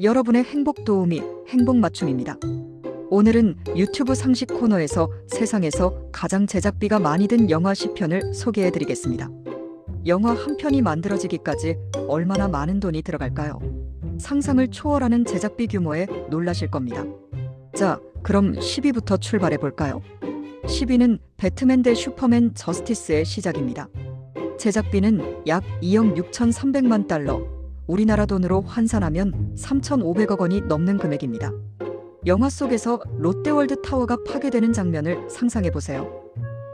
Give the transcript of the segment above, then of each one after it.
여러분의 행복 도우미 행복 맞춤입니다. 오늘은 유튜브 상식 코너에서 세상에서 가장 제작비가 많이 든 영화 10편을 소개해 드리겠습니다. 영화 한 편이 만들어지기까지 얼마나 많은 돈이 들어갈까요? 상상을 초월하는 제작비 규모에 놀라실 겁니다. 자, 그럼 10위부터 출발해 볼까요? 10위는 배트맨 대 슈퍼맨 저스티스의 시작입니다. 제작비는 약 2억 6,300만 달러, 우리나라 돈으로 환산하면 3,500억 원이 넘는 금액입니다. 영화 속에서 롯데월드 타워가 파괴되는 장면을 상상해 보세요.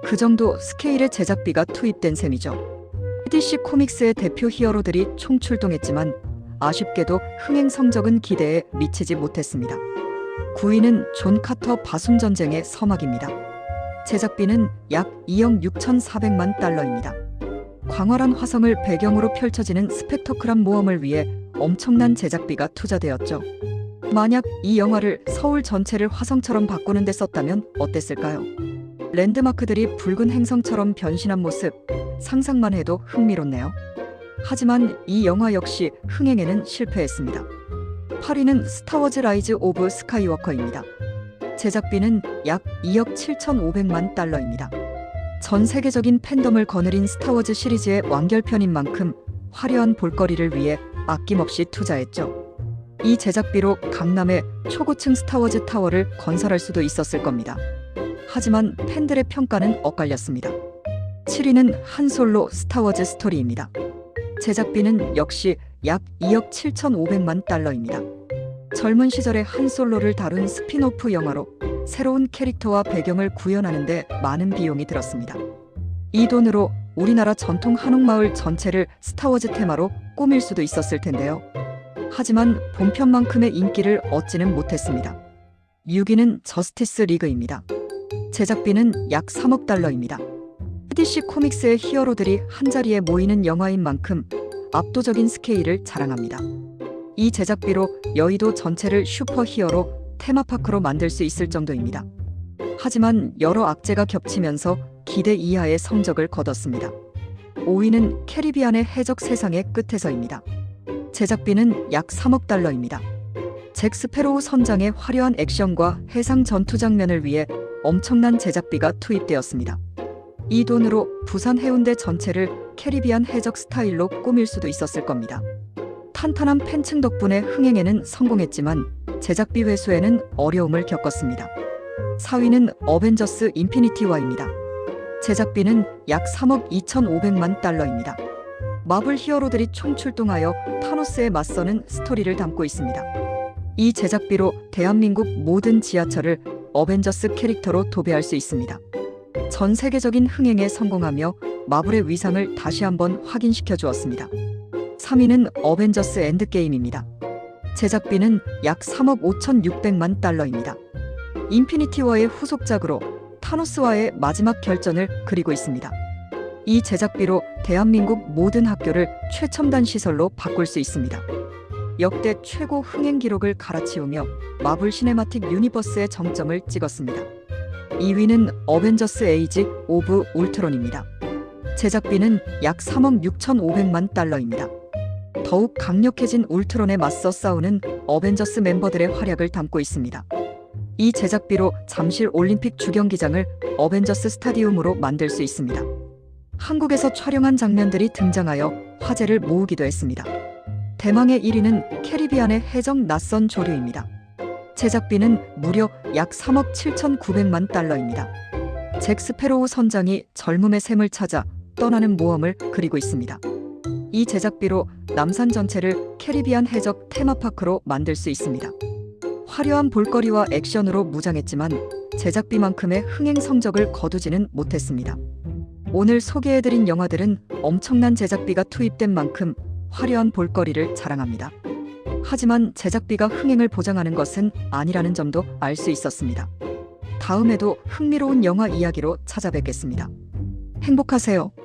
그 정도 스케일의 제작비가 투입된 셈이죠. DC 코믹스의 대표 히어로들이 총출동했지만 아쉽게도 흥행 성적은 기대에 미치지 못했습니다. 9위는 존 카터 바숨 전쟁의 서막입니다. 제작비는 약 2억 6,400만 달러입니다. 광활한 화성을 배경으로 펼쳐지는 스펙터클한 모험을 위해 엄청난 제작비가 투자되었죠. 만약 이 영화를 서울 전체를 화성처럼 바꾸는 데 썼다면 어땠을까요? 랜드마크들이 붉은 행성처럼 변신한 모습 상상만 해도 흥미롭네요. 하지만 이 영화 역시 흥행에는 실패했습니다. 8위는 스타워즈 라이즈 오브 스카이워커입니다. 제작비는 약 2억 7,500만 달러입니다. 전 세계적인 팬덤을 거느린 스타워즈 시리즈의 완결편인 만큼 화려한 볼거리를 위해 아낌없이 투자했죠. 이 제작비로 강남에 초고층 스타워즈 타워를 건설할 수도 있었을 겁니다. 하지만 팬들의 평가는 엇갈렸습니다. 7위는 한솔로 스타워즈 스토리입니다. 제작비는 역시 약 2억 7,500만 달러입니다. 젊은 시절의 한솔로를 다룬 스피노프 영화로 새로운 캐릭터와 배경을 구현하는데 많은 비용이 들었습니다. 이 돈으로 우리나라 전통 한옥마을 전체를 스타워즈 테마로 꾸밀 수도 있었을 텐데요. 하지만 본편만큼의 인기를 얻지는 못했습니다. 6위는 저스티스 리그입니다. 제작비는 약 3억 달러입니다. DC 코믹스의 히어로들이 한자리에 모이는 영화인 만큼 압도적인 스케일을 자랑합니다. 이 제작비로 여의도 전체를 슈퍼 히어로 테마파크로 만들 수 있을 정도입니다. 하지만 여러 악재가 겹치면서 기대 이하의 성적을 거뒀습니다. 5위는 캐리비안의 해적 세상의 끝에서입니다. 제작비는 약 3억 달러입니다. 잭 스페로우 선장의 화려한 액션과 해상 전투 장면을 위해 엄청난 제작비가 투입되었습니다. 이 돈으로 부산 해운대 전체를 캐리비안 해적 스타일로 꾸밀 수도 있었을 겁니다. 탄탄한 팬층 덕분에 흥행에는 성공했지만 제작비 회수에는 어려움을 겪었습니다. 4위는 어벤져스 인피니티 와입니다. 제작비는 약 3억 2,500만 달러입니다. 마블 히어로들이 총출동하여 타노스에 맞서는 스토리를 담고 있습니다. 이 제작비로 대한민국 모든 지하철을 어벤져스 캐릭터로 도배할 수 있습니다. 전 세계적인 흥행에 성공하며 마블의 위상을 다시 한번 확인시켜 주었습니다. 3위는 어벤져스 엔드게임입니다. 제작비는 약 3억 5,600만 달러입니다. 인피니티 워의 후속작으로 타노스와의 마지막 결전을 그리고 있습니다. 이 제작비로 대한민국 모든 학교를 최첨단 시설로 바꿀 수 있습니다. 역대 최고 흥행 기록을 갈아치우며 마블 시네마틱 유니버스의 정점을 찍었습니다. 2위는 어벤져스 에이지 오브 울트론입니다. 제작비는 약 3억 6,500만 달러입니다. 더욱 강력해진 울트론에 맞서 싸우는 어벤져스 멤버들의 활약을 담고 있습니다. 이 제작비로 잠실 올림픽 주경기장을 어벤져스 스타디움으로 만들 수 있습니다. 한국에서 촬영한 장면들이 등장하여 화제를 모으기도 했습니다. 대망의 1위는 캐리비안의 해적 낯선 조류입니다. 제작비는 무려 약 3억 7,900만 달러입니다. 잭 스페로우 선장이 젊음의 샘을 찾아 떠나는 모험을 그리고 있습니다. 이 제작비로 남산 전체를 캐리비안 해적 테마파크로 만들 수 있습니다. 화려한 볼거리와 액션으로 무장했지만 제작비만큼의 흥행 성적을 거두지는 못했습니다. 오늘 소개해드린 영화들은 엄청난 제작비가 투입된 만큼 화려한 볼거리를 자랑합니다. 하지만 제작비가 흥행을 보장하는 것은 아니라는 점도 알 수 있었습니다. 다음에도 흥미로운 영화 이야기로 찾아뵙겠습니다. 행복하세요.